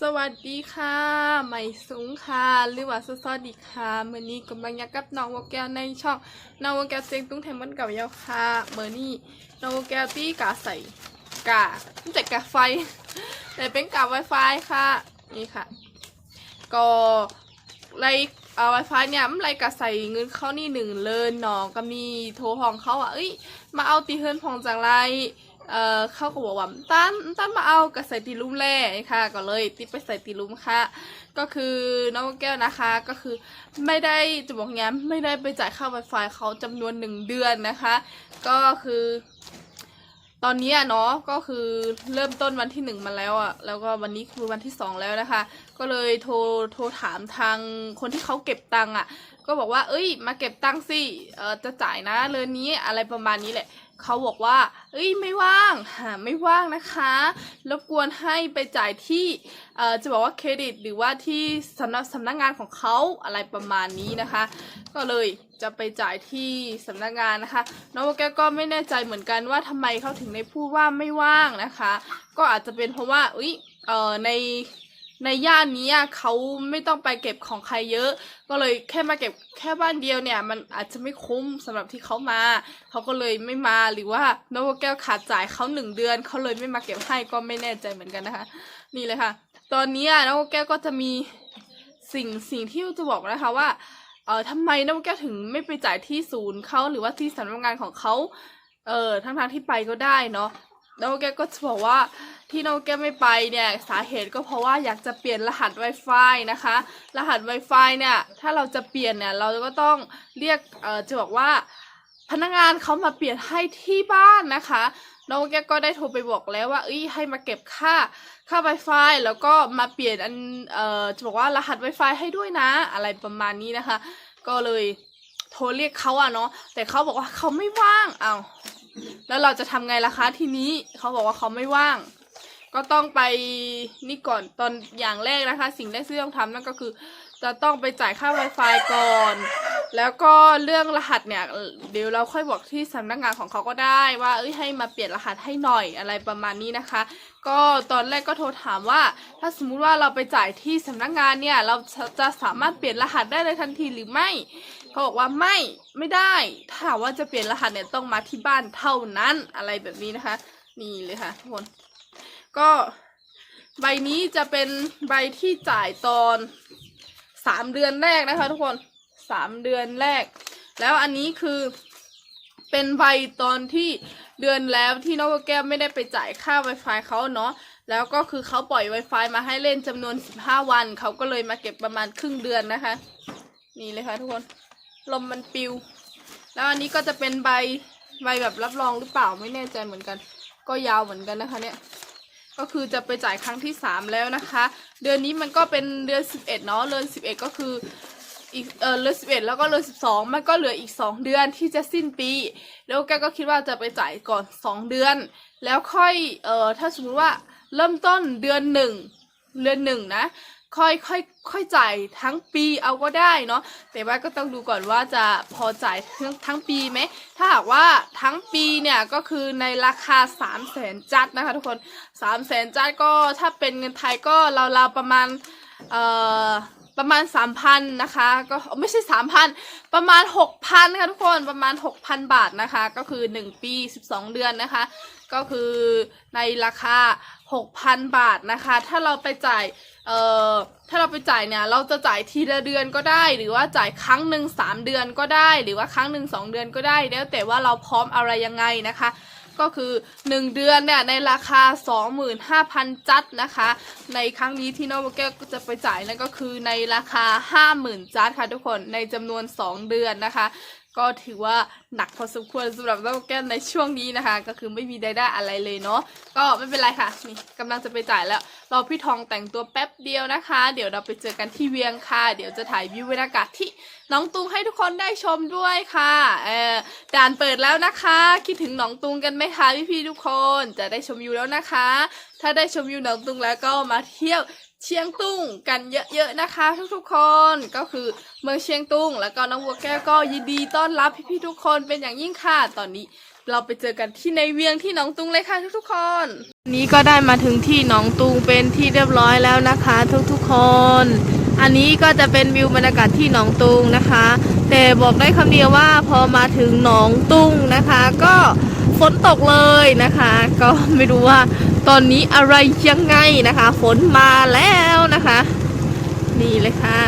สวัสดีค่ะใหม่สูงค่ะหรือว่าสวัสดีค่ะเมื่อนี้กำลังยักกับน้องวอแก้วในช่องน้องวอแก้วเสียงตุ้งแทนมันเก่ายาวค่ะเมื่อนี้น้องวอแก้วตีกาใส่กาแต่กาไฟแต่เป็นกาไวไฟค่ะนี่ค่ะ ก็ไลเอาไวไฟเนี่ยมันไลกะใส่เงินเข้านี่หนึ่งเลยเนาะก็มีโทรห้องเขาอะเอ้ยมาเอาตีเฮิร์นพองจังไร เอ่อเขาก็บอกว่าตั้นตั้นมาเอากระใส่ตีลุ่มแร่ค่ะ ก็เลยติดไปใส่ตีลุ่มค่ะ ก็คือน้องแก้วนะคะ ก็คือไม่ได้จะบอกงี้ไม่ได้ไปจ่ายค่า Wi-Fi เขาจำนวนหนึ่งเดือนนะคะ ก็คือ ตอนนี้อะเนาะก็คือเริ่มต้นวันที่หนึ่งมาแล้วอะแล้วก็วันนี้คือวันที่สองแล้วนะคะ ก็เลยโทรโทรถามทางคนที่เขาเก็บตังค์อะ ก็บอกว่า เอ้ย มาเก็บตังค์สิเออจะจ่ายนะเรือนนี้อะไรประมาณนี้แหละเขาบอกว่า เอ้ย ไม่ว่างหาไม่ว่างนะคะ รบกวนให้ไปจ่ายที่เอ่อจะบอกว่าเครดิต หรือว่าที่สำนักสำนักงานของเขาอะไรประมาณนี้นะคะ ก็เลยจะไปจ่ายที่สำนักงานนะคะ น้องโอแกวก็ไม่แน่ใจเหมือนกันว่าทำไมเขาถึงได้พูดว่าไม่ว่างนะคะ ก็อาจจะเป็นเพราะว่าอุ้ย เอ่อ ใน ในย่านนี้เขาไม่ต้องไปเก็บของใครเยอะ ก็เลยแค่มาเก็บแค่บ้านเดียวเนี่ย มันอาจจะไม่คุ้มสำหรับที่เขามา เขาก็เลยไม่มาหรือว่าน้องโอแก้วขาดจ่ายเขาหนึ่งเดือนเขาเลยไม่มาเก็บให้ก็ไม่แน่ใจเหมือนกันนะคะ นี่เลยค่ะ ตอนนี้น้องโอแก้วก็จะมีสิ่งสิ่งที่จะบอกนะคะว่าเออทำไมน้องแก้วถึงไม่ไปจ่ายที่ศูนย์เขาหรือว่าที่สำนักงานของเขาเออทั้งทางที่ไปก็ได้เนาะ น้องแก้วก็จะบอกว่าที่น้องแก้วไม่ไปเนี่ยสาเหตุก็เพราะว่าอยากจะเปลี่ยนรหัส Wi-Fi นะคะ รหัส Wi-Fi เนี่ยถ้าเราจะเปลี่ยนเนี่ยเราก็ต้องเรียกเออจะบอกว่าพนักงานเขามาเปลี่ยนให้ที่บ้านนะคะน้องแกก็ได้โทรไปบอกแล้วว่าเอ้ยให้มาเก็บค่าค่า Wi-Fi แล้วก็มาเปลี่ยนอันเอ่อจะบอกว่ารหัส Wi-Fi ให้ด้วยนะ อะไรประมาณนี้นะคะ ก็เลยโทรเรียกเขาอะเนาะแต่เขาบอกว่าเขาไม่ว่างเอาว แล้วเราจะทำไงล่ะคะทีนี้เขาบอกว่าเขาไม่ว่าง ก็ต้องไปนี่ก่อนตอนอย่างแรกนะคะ สิ่งแรกที่ต้องทำนั่นก็คือ จะต้องไปจ่ายค่า Wi-Fi ก่อน แล้วก็เรื่องรหัสเนี่ย เดี๋ยวเราค่อยบอกที่สำนักงานของเขาก็ได้ว่าเอ้ยให้มาเปลี่ยนรหัสให้หน่อยอะไรประมาณนี้นะคะ ก็ตอนแรกก็โทรถามว่า ถ้าสมมุติว่าเราไปจ่ายที่สำนักงานเนี่ย เราจะสามารถเปลี่ยนรหัสได้เลยทันทีหรือไม่ เขาบอกว่าไม่ไม่ได้ถ้าว่าจะเปลี่ยนรหัสเนี่ยต้องมาที่บ้านเท่านั้นอะไรแบบนี้นะคะ นี่เลยค่ะทุกคน ก็ใบนี้จะเป็นใบที่จ่ายตอนสามเดือนแรกนะคะ ทุกคนสามเดือนแรก แล้วอันนี้คือเป็นใบตอนที่เดือนแล้วที่น้องแก้วไม่ได้ไปจ่ายค่า Wi-Fi เขาเนาะแล้วก็คือเขาปล่อย Wi-Fi มาให้เล่นจำนวน 15 วัน เขาก็เลยมาเก็บประมาณครึ่งเดือนนะคะ นี่เลยค่ะทุกคน ลมมันปิว แล้วอันนี้ก็จะเป็นใบใบแบบรับรองหรือเปล่าไม่แน่ใจเหมือนกัน ก็ยาวเหมือนกันนะคะเนี่ยก็คือจะไปจ่ายครั้งที่สามแล้วนะคะ เดือนนี้มันก็เป็นเดือนสิบเอ็ดเนาะเดือนสิบเอ็ดก็คืออีกเออเดือนสิบเอ็ดแล้วก็เดือนสิบสองมันก็เหลืออีกสองเดือนที่จะสิ้นปี แล้วแกก็คิดว่าจะไปจ่ายก่อนสองเดือน แล้วค่อยเอ่อถ้าสมมติว่าเริ่มต้นเดือนหนึ่งเดือนหนึ่งนะ ค่อยค่อยค่อยจ่ายทั้งปีเอาก็ได้เนาะแต่ว่าก็ต้องดูก่อนว่าจะพอจ่ายทั้งทั้งปีไหมถ้าหากว่าทั้งปีเนี่ยก็คือในราคา 3 0 0แสนจัดนะคะทุกคน 3 0 0แสนจัดก็ถ้าเป็นเงินไทยก็ราวๆประมาณเอ่อประมาณ 3,000นะคะก็ไม่ใช่ 3,000 ประมาณ 6,000นะคะทุกคนประมาณ 6,000 บาทนะคะ ก็คือ 1 ปี 12 เดือนนะคะ ก็คือในราคา 6,000 บาทนะคะ ถ้าเราไปจ่าย เอ่อถ้าเราไปจ่ายเนี่ยเราจะจ่ายทีละเดือนก็ได้ หรือว่าจ่ายครั้งหนึ่งสามเดือนก็ได้ หรือว่าครั้งหนึ่งสองเดือนก็ได้ แล้วแต่ว่าเราพร้อมอะไรยังไงนะคะ ก็คือ 1 เดือนเนี่ยในราคา 25,000 จัดนะคะ ในครั้งนี้ที่โนโวเกลจะไปจ่ายนั่นก็คือในราคา 50,000 จัดค่ะทุกคนในจำนวน 2 เดือนนะคะ ก็ถือว่าหนักพอสมควรสำหรับโนโวเกลในช่วงนี้นะคะ ก็คือไม่มีรายได้อะไรเลยเนาะก็ไม่เป็นไรค่ะนี่กำลังจะไปจ่ายแล้วรอพี่ทองแต่งตัวแป๊บเดียวนะคะ เดี๋ยวเราไปเจอกันที่เวียงค่ะ เดี๋ยวจะถ่ายวิวบรรยากาศที่น้องตุงให้ทุกคนได้ชมด้วยค่ะเออด่านเปิดแล้วนะคะ คิดถึงน้องตุงกันไหมคะพี่ๆทุกคนจะได้ชมวิวแล้วนะคะ ถ้าได้ชมวิวน้องตุงแล้วก็มาเที่ยว เชียงตุ้งกันเยอะๆนะคะ ทุกๆคนก็คือเมืองเชียงตุ้ง แล้วก็น้องวัวแก้วก็ยินดีต้อนรับพี่ๆทุกคนเป็นอย่างยิ่งค่ะตอนนี้เราไปเจอกันที่ในเวียงที่หนองตุงเลยค่ะทุกๆคน นี้ก็ได้มาถึงที่หนองตุงเป็นที่เรียบร้อยแล้วนะคะ ทุกๆคน อันนี้ก็จะเป็นวิวบรรยากาศที่หนองตุงนะคะ แต่บอกได้คำเดียวว่าพอมาถึงหนองตุงนะคะ ก็ฝนตกเลยนะคะ ก็ไม่รู้ว่า ตอนนี้อะไรยังไงนะคะ ฝนมาแล้วนะคะ นี่เลยค่ะ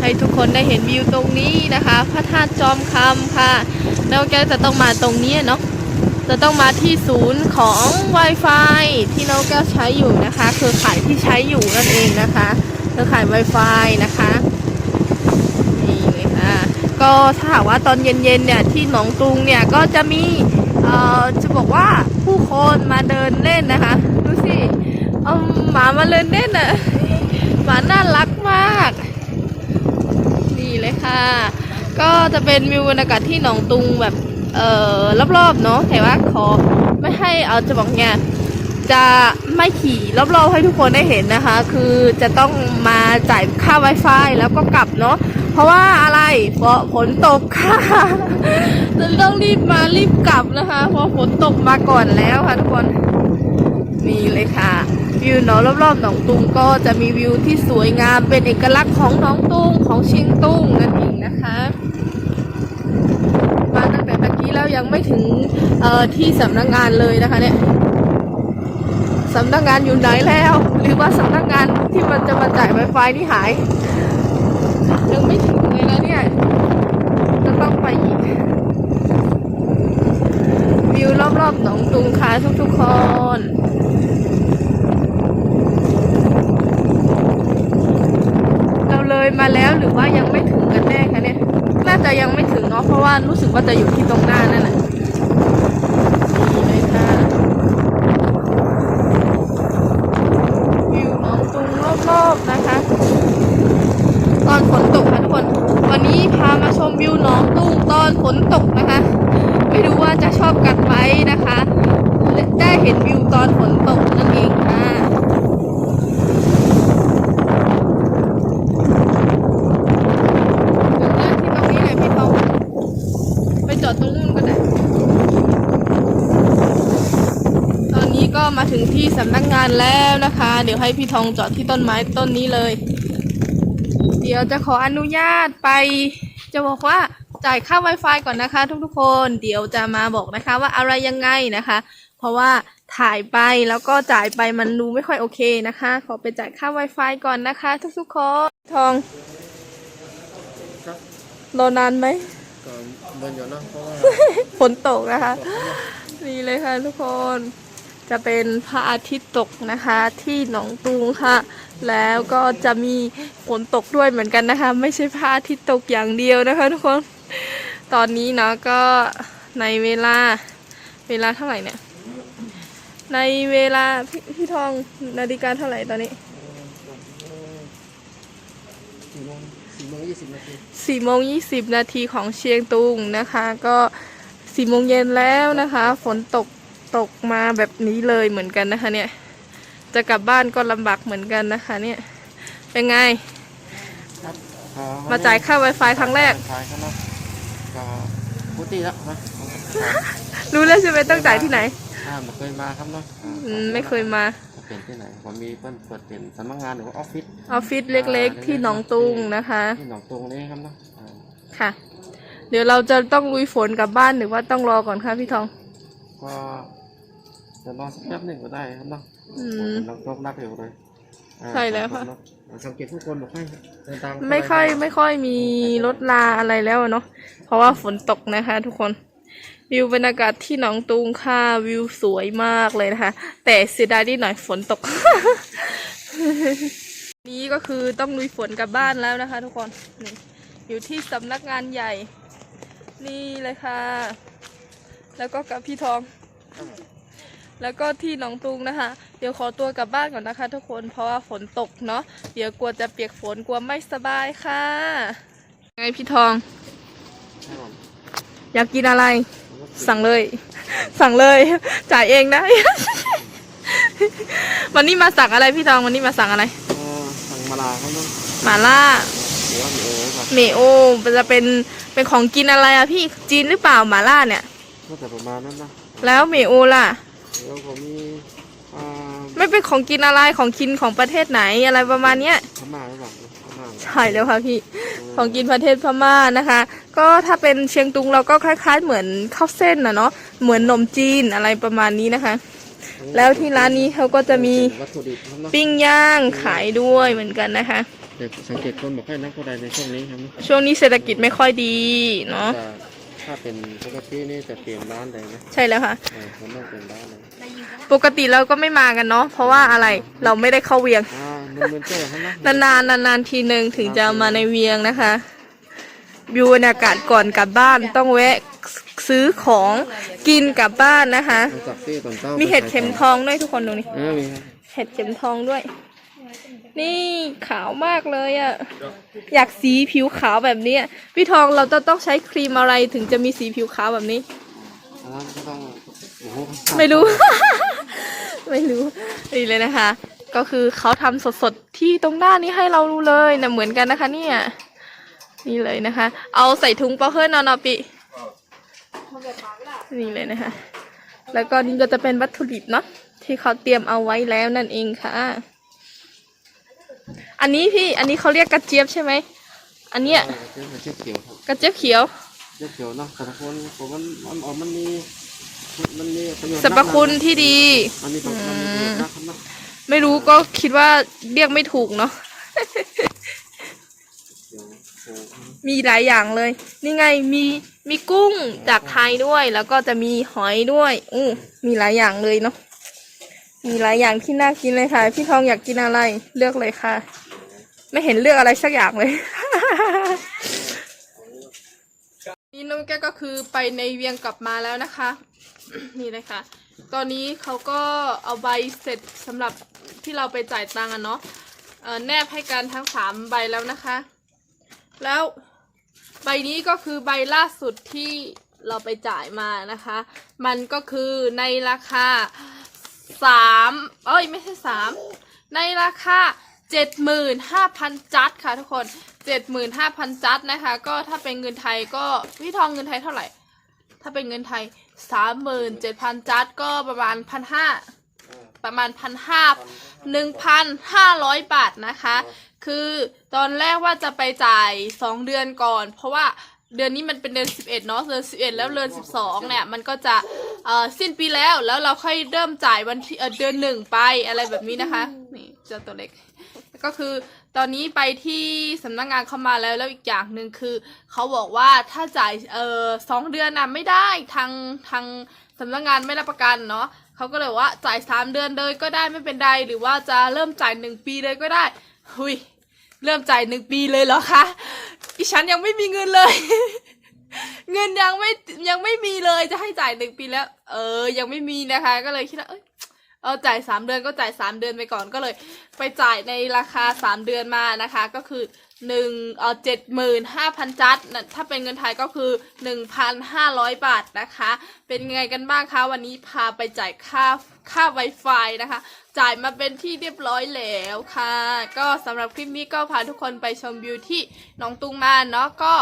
ให้ทุกคนได้เห็นวิวตรงนี้นะคะ พระธาตุจอมคำค่ะ แล้วแกจะต้องมาตรงนี้เนาะจะต้องมาที่ศูนย์ของ Wi-Fi ที่น้องแก้วใช้อยู่นะคะเครือข่ายที่ใช้อยู่นั่นเองนะคะเครือข่าย Wi-Fi นะคะนี่เลยค่ะก็ถ้าหากว่าตอนเย็นๆเนี่ยที่หนองตุงเนี่ยก็จะมี เอ่อจะบอกว่าผู้คนมาเดินเล่นนะคะ ดูสิเอาหมามาเดินเล่นอะหมาน่ารักมาก นี่เลยค่ะ ก็จะเป็นวิวบรรยากาศที่หนองตุงแบบเอ่อรอบๆเนาะแต่ว่าขอไม่ให้เอาจะบอกเนี่ยจะไม่ขี่รอบๆให้ทุกคนได้เห็นนะคะ คือจะต้องมาจ่ายค่า Wi-Fi แล้วก็กลับเนาะ เพราะว่าอะไร เพราะฝนตกค่ะจะต้องรีบมารีบกลับนะคะ เพราะฝนตกมาก่อนแล้วค่ะทุกคน นี่เลยค่ะ วิวเนาะรอบๆหนองตุงก็จะมีวิวที่สวยงามเป็นเอกลักษณ์ของหนองตุงของเชียงตุงนั่นเองนะคะมาตั้งแต่ตะกี้แล้วยังไม่ถึงที่สำนักงานเลยนะคะเนี่ยสำนักงานอยู่ไหนแล้ว หรือว่าสำนักงานที่มันจะมาจ่ายไวไฟนี่หาย ยังไม่ถึงเลยนะเนี่ย จะต้องไปอีก วิวรอบๆหนองตุงค่ะทุกๆคนเราเลยมาแล้วหรือว่ายังไม่ถึงกันแน่คะเนี่ย น่าจะยังไม่ถึงเนาะเพราะว่ารู้สึกว่าจะอยู่ที่ตรงหน้านั่นแหละนี่เลยค่ะวิวหนองตุงรอบๆนะคะ ตอนฝนตกค่ะทุกคน วั นนี้พามาชมวิวหนองตุ้งตอนฝนตกนะคะ ไม่รู้ว่าจะชอบกันไหมนะคะ ได้เห็นวิวตอนฝนตกนั่นเองค่ะถึงหน้าที่ตรงนี้เลยพี่ทองไปจอดตรงนู้นก็ได้ตอนนี้ก็มาถึงที่สำนักงานแล้วนะคะ เดี๋ยวให้พี่ทองจอดที่ต้นไม้ต้นนี้เลย เดี๋ยวจะขออนุญาตไป จะบอกว่าจ่ายค่า Wi-Fi ก่อนนะคะ ทุกๆคน เดี๋ยวจะมาบอกนะคะว่าอะไรยังไงนะคะ เพราะว่าถ่ายไปแล้วก็จ่ายไปมันดูไม่ค่อยโอเคนะคะ ขอไปจ่ายค่า Wi-Fi ก่อนนะคะ ทุกๆคนทองครับรอนานไหมก็เดินอยู่เนอะเพราะว่าฝนตกนะคะนี่เลยค่ะทุกคน จะเป็นพระอาทิตย์ตกนะคะที่หนองตุงค่ะ แล้วก็จะมีฝนตกด้วยเหมือนกันนะคะ ไม่ใช่พระอาทิตย์ตกอย่างเดียวนะคะทุกคน ตอนนี้เนาะก็ในเวลาเวลาเท่าไหร่เนี่ย ในเวลาพี่พี่ทองนาฬิกาเท่าไหร่ตอนนี้สี่โมงยี่สิบนาทีสี่โมงยี่สิบนาทีของเชียงตุงนะคะ ก็สี่โมงเย็นแล้วนะคะ ฝนตก ตกมาแบบนี้เลยเหมือนกันนะคะ เนี่ย จะกลับบ้านก็ลำบากเหมือนกันนะคะ เนี่ย เป็นไงครับมาจ่ายค่า Wi-Fi ครั้งแรกจ่ายครับเนาะก็ปกติแล้วนะรู้แล้วใช่ไหมต้องจ่ายที่ไหนอ่าไม่เคยมาครับเนาะอ่าอืมไม่เคยมาจะเป็นที่ไหนผมมีเพิ่นเปิดเป็นสำนักงานหรือว่าออฟฟิศออฟฟิศเล็กๆ ที่หนองตุงนะคะ ที่หนองตรงนี้ครับเนาะอ่าค่ะ เดี๋ยวเราจะต้องลุยฝนกลับบ้านหรือว่าต้องรอก่อนคะพี่ทอง ก็จะรอสักแป๊บหนึ่งก็ได้ครับเนาะอืมเราตกนักอยู่เลยอ่าใช่แล้วค่ะเนาสังเกตผู้คนบอกให้เดินตามไม่ค่อยไม่ค่อยมีรถลาอะไรแล้วอะเนาะเพราะว่าฝนตกนะคะ ทุกคน วิวบรรยากาศที่หนองตุงค่ะวิวสวยมากเลยนะคะ แต่เสียดายนิดหน่อยฝนตก นี้ก็คือต้องลุยฝนกลับบ้านแล้วนะคะ ทุกคนนี่อยู่ที่สำนักงานใหญ่ นี่เลยค่ะ แล้วก็กับพี่ทอง แล้วก็ที่หนองตุงนะคะ เดี๋ยวขอตัวกลับบ้านก่อนนะคะ ทุกคนเพราะว่าฝนตกเนาะเดี๋ยวกลัวจะเปียกฝนกลัวไม่สบายค่ะ ไงพี่ทองครับผมอยากกินอะไร สั่งเลย สั่งเลยจ่ายเองได้ วันนี้มาสั่งอะไรพี่ทองวันนี้มาสั่งอะไรเออสั่งมาลาครับเนาะหมาล่าหรือว่ามีโอ้ก่อนเมโอมันจะเป็นเป็นของกินอะไรอะพี่จีนหรือเปล่าหมาล่าเนี่ย ก็แต่ประมาณนั้นนะแล้วเมโอล่ะแล้วก็มีอ่าไม่เป็นของกินอะไรของกินของประเทศไหนอะไรประมาณเนี้ยพม่าหรือเปล่าพม่าใช่แล้วค่ะพี่ของกินประเทศพม่านะคะ ก็ถ้าเป็นเชียงตุงเราก็คล้ายๆ เหมือนข้าวเส้นนะเนาะเหมือนนมจีนอะไรประมาณนี้นะคะ แล้วที่ร้านนี้เขาก็จะมีวัตถุดิบครับเนาะปิ้งย่างขายด้วยเหมือนกันนะคะ เด็กสังเกตคนบอกให้นักผู้ใดในช่วงนี้ครับช่วงนี้เศรษฐกิจไม่ค่อยดีเนาะแต่ ถ้าเป็นปกตินี่จะเตรียมร้านเลยนะใช่แล้วค่ะ เออผมต้องเตรียมร้านเลยปกติเราก็ไม่มากันเนาะเพราะว่าอะไรเราไม่ได้เข้าเวียง อ่ามันเหมือนเจ้าครับนะนานๆนานๆทีหนึ่งถึงจะมาในเวียงนะคะวิวบรรยากาศก่อนกลับบ้านต้องแวะซื้อของกินกลับบ้านนะคะ มาจากที่ตอนเช้ามีมีเห็ดเข็มทองด้วยทุกคนดูนี่เออมีครับเห็ดเข็มทองด้วย นี่ขาวมากเลยอะ่ะ อยากสีผิวขาวแบบนี้อะพี่ทองเราจะต้องใช้ครีมอะไรถึงจะมีสีผิวขาวแบบนี้ ไม่รู้ ไม่รู้นี่เลยนะคะ ก็คือเขาทำสดๆ ที่ตรงหน้านี้ให้เรารู้เลยนะเหมือนกันนะคะ เนี่ย นี่เลยนะคะ เอาใส่ถุงปาเฮิร์นอนอปินี่เลยนะคะ แล้วก็นี่ก็จะเป็นวัตถุดิบเนาะที่เขาเตรียมเอาไว้แล้วนั่นเองค่ะ อันนี้พี่ อันนี้เขาเรียกกระเจี๊ยบใช่ไหม อันเนี้ยเออเจ้าเขียวครับกระเจี๊ยบเขียว เจ้าเขียวเนาะแต่ละคนผมมันมันอ๋อมันมีมันมีประโยชน์สรรพคุณที่ดีมันมีประโยชน์มันมีประโยชน์นะครับเนาะไม่รู้ก็คิดว่าเรียกไม่ถูกเนาะเดี๋ยวโอ้โหมีหลายอย่างเลย นี่ไงมีมีกุ้งจากไทยด้วย แล้วก็จะมีหอยด้วย อู้มีหลายอย่างเลยเนาะมีหลายอย่างที่น่ากินเลยค่ะ พี่ทองอยากกินอะไรเลือกเลยค่ะ ไม่เห็นเลือกอะไรสักอย่างเลย นี่น้องแก้วก็คือไปในเวียงกลับมาแล้วนะคะ นี่เลยค่ะ ตอนนี้เขาก็เอาใบเสร็จสำหรับที่เราไปจ่ายตังค์อะเนาะแนบให้กันทั้งสามใบแล้วนะคะ แล้วใบนี้ก็คือใบล่าสุดที่เราไปจ่ายมานะคะ มันก็คือในราคาสามเอ้ยไม่ใช่สามในราคา เจ็ดหมื่นห้าพันจัดค่ะทุกคนเจ็ดหมื่นห้าพันจัดนะคะ ก็ถ้าเป็นเงินไทยก็พี่ทองเงินไทยเท่าไหร่ ถ้าเป็นเงินไทยสามหมื่นเจ็ดพันจัดก็ประมาณพันห้าประมาณพันห้าหนึ่งพันห้าร้อยบาทนะคะ คือตอนแรกว่าจะไปจ่ายสองเดือนก่อน เพราะว่าเดือนนี้มันเป็นเดือนสิบเอ็ดเนาะ เดือนสิบเอ็ดแล้วเดือนสิบสองเนี่ย มันก็จะเออสิ้นปีแล้ว แล้วเราค่อยเริ่มจ่ายวันที่เอ่อเดือนหนึ่งไปอะไรแบบนี้นะคะ นี่เจ้าตัวเล็ก ก็คือตอนนี้ไปที่สำนักงานเขามาแล้วแล้วอีกอย่างหนึ่งคือเขาบอกว่าถ้าจ่ายเออสองเดือนน่ะไม่ได้ทางทางสำนักงานไม่รับประกันเนาะเขาก็เลยว่าจ่ายสามเดือนเลยก็ได้ไม่เป็นไรหรือว่าจะเริ่มจ่ายหนึ่งปีเลยก็ได้หุยเริ่มจ่ายหนึ่งปีเลยเหรอคะอีฉันยังไม่มีเงินเลย เงินยังไม่ยังไม่มีเลยจะให้จ่ายหนึ่งปีแล้ว เออ ยังไม่มีนะคะ ก็เลยคิดว่าเอ้ย เอาจ่ายสามเดือนก็จ่ายสามเดือนไปก่อนก็เลย ไปจ่ายในราคาสามเดือนมานะคะ ก็คือหนึ่งเออเจ็ดหมื่นห้าพันจัดถ้าเป็นเงินไทยก็คือหนึ่งพันห้าร้อยบาทนะคะ เป็นไงกันบ้างคะวันนี้พาไปจ่ายค่าค่า Wi-Fi นะคะ จ่ายมาเป็นที่เรียบร้อยแล้วค่ะ ก็สำหรับคลิปนี้ก็พาทุกคนไปชมวิวที่หนองตุงมานเนาะก็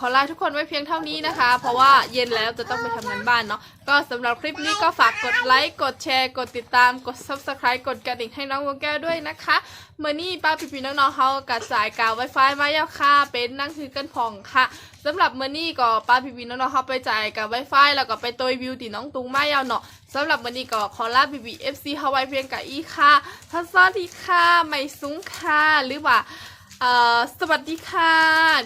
ขอลาทุกคนไว้เพียงเท่านี้นะคะ เพราะว่าเย็นแล้วจะต้องไปทำงานบ้านเนาะก็สำหรับคลิปนี้ก็ฝากกดไลค์กดแชร์กดติดตามกด subscribe กดกระดิ่งให้น้องวัวแก้วด้วยนะคะเมื่อนี้ป้าพี่ๆน้องๆเขากระจายกาว Wi-Fi มาแล้วค่ะเป็นนั่งคือกันผ่องค่ะสำหรับเมื่อนี้ก็ป้าพี่ๆน้องๆเขาไปจ่ายกับ Wi-Fi แล้วก็ไปตัววิวตีน้องตุงมายาวเนาะสำหรับวันนี้ก็ขอลาบีบี FC เฮาไว้เพียงกับอีค่ะทัศนดีค่ะไม่สูงค่ะหรือว่า เอ่อสวัสดีค่ะ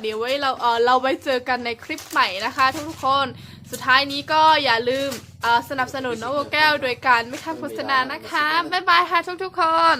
เดี๋ยวไว้เราเออเราไว้เจอกันในคลิปใหม่นะคะ ทุกๆคนสุดท้ายนี้ก็อย่าลืมเอ่อสนับสนุนน้องโวแก้วโดยการไม่ทำโฆษณานะคะ บ๊ายบายค่ะทุกๆคน